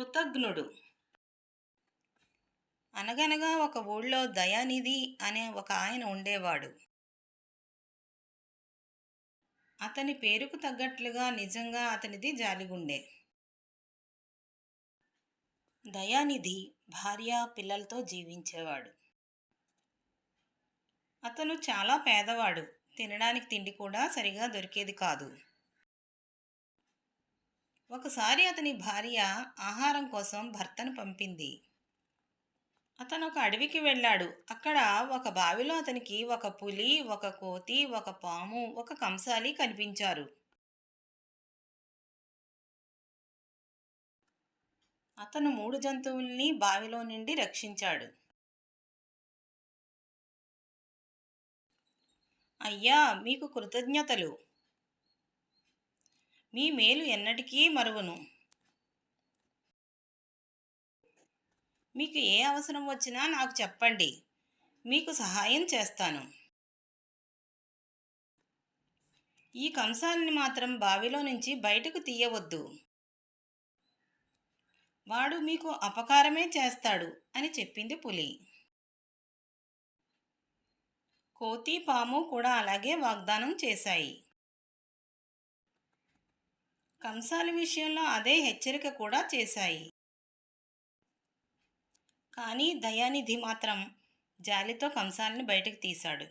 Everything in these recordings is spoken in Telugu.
కృతజ్ఞుడు. అనగనగా ఒక ఊళ్ళో దయానిధి అనే ఒక ఆయన ఉండేవాడు. అతని పేరుకు తగ్గట్లుగా నిజంగా అతనిది జాలిగుండే. దయానిధి భార్య పిల్లలతో జీవించేవాడు. అతను చాలా పేదవాడు. తినడానికి తిండి కూడా సరిగా దొరికేది కాదు. ఒకసారి అతని భార్య ఆహారం కోసం భర్తను పంపింది. అతను ఒక అడవికి వెళ్ళాడు. అక్కడ ఒక బావిలో అతనికి ఒక పులి ఒక కోతి ఒక పాము ఒక కంసాలి కనిపించారు. అతను మూడు జంతువుల్ని బావిలో నుండి రక్షించాడు. అయ్యా మీకు కృతజ్ఞతలు. మీ మేలు ఎన్నటికీ మరువను. మీకు ఏ అవసరం వచ్చినా నాకు చెప్పండి. మీకు సహాయం చేస్తాను. ఈ కంసాలిని మాత్రం బావిలో నుంచి బయటకు తీయవద్దు. వాడు మీకు అపకారమే చేస్తాడు అని చెప్పింది పులి. కోతి పాము కూడా అలాగే వాగ్దానం చేశాయి. కంసాల విషయంలో అదే హెచ్చరిక కూడా చేశాయి. కానీ దయానిధి మాత్రం జాలితో కంసాలని బయటకు తీశాడు.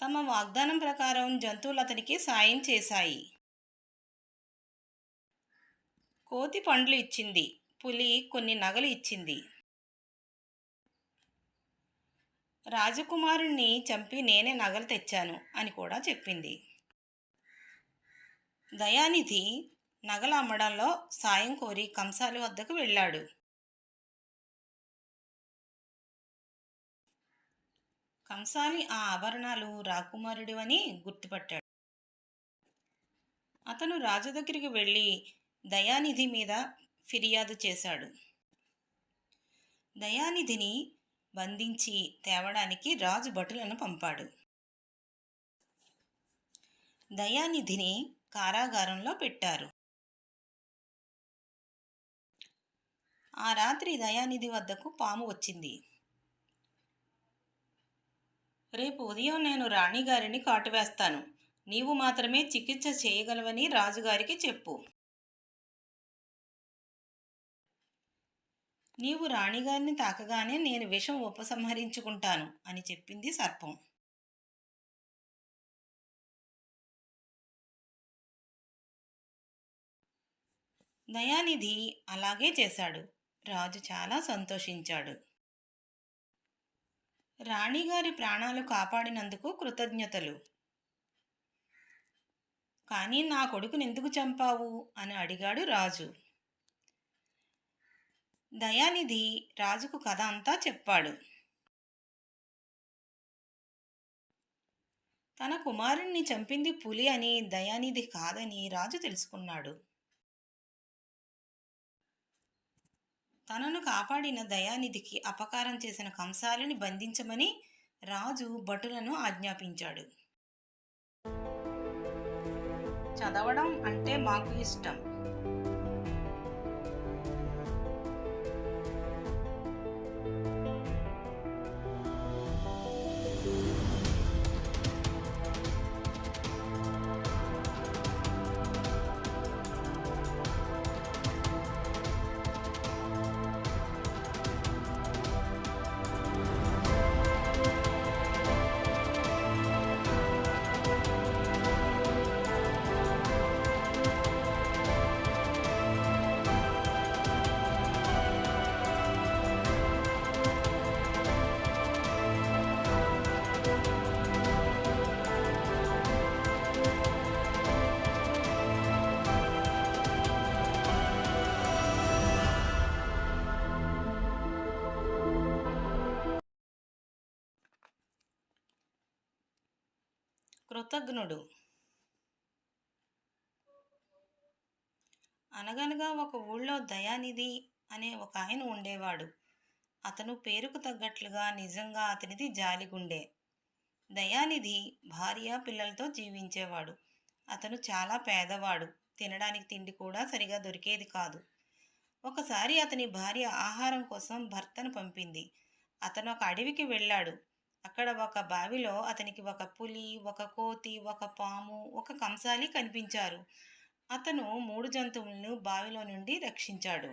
తమ వాగ్దానం ప్రకారం జంతువులు అతనికి సాయం చేశాయి. కోతి పండ్లు ఇచ్చింది. పులి కొన్ని నగలు ఇచ్చింది. రాజకుమారుణ్ణి చంపి నేనే నగలు తెచ్చాను అని కూడా చెప్పింది. దయానిధి నగలు అమ్మడంలో సాయం కోరి కంసాలి వద్దకు వెళ్ళాడు. కంసాలి ఆ ఆభరణాలు రాకుమారుడివని గుర్తుపట్టాడు. అతను రాజు దగ్గరికి వెళ్ళి దయానిధి మీద ఫిర్యాదు చేశాడు. దయానిధిని బంధించి తేవడానికి రాజు భటులను పంపాడు. దయానిధిని కారాగారంలో పెట్టారు. ఆ రాత్రి దయానిధి వద్దకు పాము వచ్చింది. రేపు ఉదయం నేను రాణిగారిని కాటువేస్తాను. నీవు మాత్రమే చికిత్స చేయగలవని రాజుగారికి చెప్పు. నీవు రాణిగారిని తాకగానే నేను విషం ఉపసంహరించుకుంటాను అని చెప్పింది సర్పం. దయానిధి అలాగే చేశాడు. రాజు చాలా సంతోషించాడు. రాణిగారి ప్రాణాలు కాపాడినందుకు కృతజ్ఞతలు. కానీ నా కొడుకుని ఎందుకు చంపావు? అని అడిగాడు రాజు. దయానిధి రాజుకు కథ అంతా చెప్పాడు. తన కుమారుణ్ణి చంపింది పులి అని దయానిధి కాదని రాజు తెలుసుకున్నాడు. తనను కాపాడిన దయానిధికి అపకారం చేసిన కంసాలిని బంధించమని రాజు భటులను ఆజ్ఞాపించాడు. చదవడం అంటే మాకు ఇష్టం. కృతజ్ఞుడు. అనగనగా ఒక ఊళ్ళో దయానిధి అనే ఒక ఆయన ఉండేవాడు. అతను పేరుకు తగ్గట్లుగా నిజంగా అతనిది జాలిగుండే. దయానిధి భార్య పిల్లలతో జీవించేవాడు. అతను చాలా పేదవాడు. తినడానికి తిండి కూడా సరిగా దొరికేది కాదు. ఒకసారి అతని భార్య ఆహారం కోసం భర్తను పంపింది. అతను ఒక అడవికి వెళ్ళాడు. అక్కడ ఒక బావిలో అతనికి ఒక పులి ఒక కోతి ఒక పాము ఒక కంసాలి కనిపించారు. అతను మూడు జంతువులను బావిలో నుండి రక్షించాడు.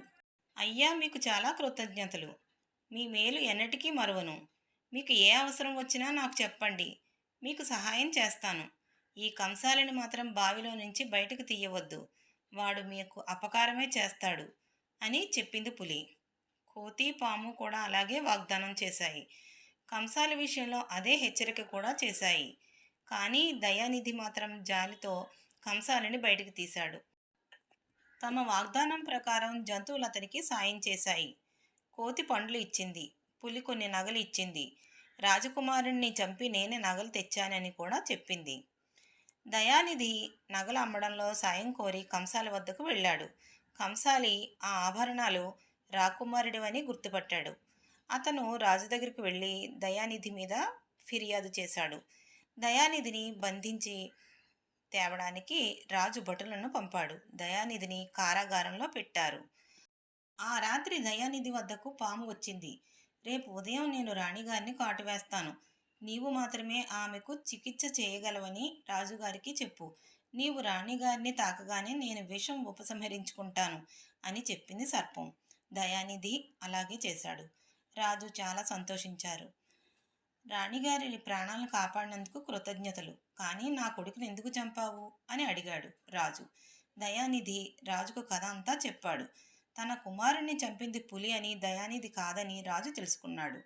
అయ్యా మీకు చాలా కృతజ్ఞతలు. మీ మేలు ఎన్నటికీ మరువను. మీకు ఏ అవసరం వచ్చినా నాకు చెప్పండి. మీకు సహాయం చేస్తాను. ఈ కంసాలిని మాత్రం బావిలో నుంచి బయటకు తీయవద్దు. వాడు మీకు అపకారమే చేస్తాడు అని చెప్పింది పులి. కోతి పాము కూడా అలాగే వాగ్దానం చేశాయి. కంసాల విషయంలో అదే హెచ్చరిక కూడా చేశాయి. కానీ దయానిధి మాత్రం జాలితో కంసాలని బయటికి తీశాడు. తమ వాగ్దానం ప్రకారం జంతువులు అతనికి సాయం చేశాయి. కోతి పండ్లు ఇచ్చింది. పులి కొన్ని నగలు ఇచ్చింది. రాజకుమారుణ్ణి చంపి నేనే నగలు తెచ్చానని కూడా చెప్పింది. దయానిధి నగలు అమ్మడంలో సాయం కోరి కంసాలి వద్దకు వెళ్ళాడు. కంసాలి ఆ ఆభరణాలు రాకుమారుడివని గుర్తుపట్టాడు. అతను రాజు దగ్గరికి వెళ్ళి దయానిధి మీద ఫిర్యాదు చేశాడు. దయానిధిని బంధించి తేవడానికి రాజు భటులను పంపాడు. దయానిధిని కారాగారంలో పెట్టారు. ఆ రాత్రి దయానిధి వద్దకు పాము వచ్చింది. రేపు ఉదయం నేను రాణిగారిని కాటువేస్తాను. నీవు మాత్రమే ఆమెకు చికిత్స చేయగలవని రాజుగారికి చెప్పు. నీవు రాణిగారిని తాకగానే నేను విషం ఉపసంహరించుకుంటాను అని చెప్పింది సర్పం. దయానిధి అలాగే చేశాడు. రాజు చాలా సంతోషించారు. రాణిగారి ప్రాణాలను కాపాడినందుకు కృతజ్ఞతలు. కానీ నా కొడుకుని ఎందుకు చంపావు? అని అడిగాడు రాజు. దయానిధి రాజుకు కథ అంతా చెప్పాడు. తన కుమారుణ్ణి చంపింది పులి అని దయానిధి కాదని రాజు తెలుసుకున్నాడు.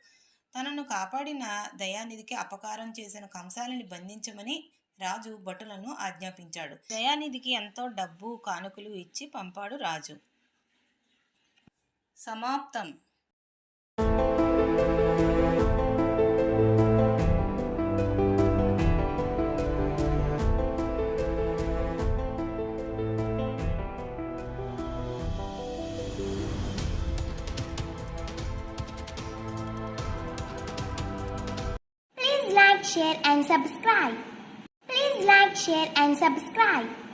తనను కాపాడిన దయానిధికి అపకారం చేసిన కంసాలని బంధించమని రాజు భటులను ఆజ్ఞాపించాడు. దయానిధికి ఎంతో డబ్బు కానుకలు ఇచ్చి పంపాడు రాజు. సమాప్తం. Please like, share and subscribe. Please like, share and subscribe.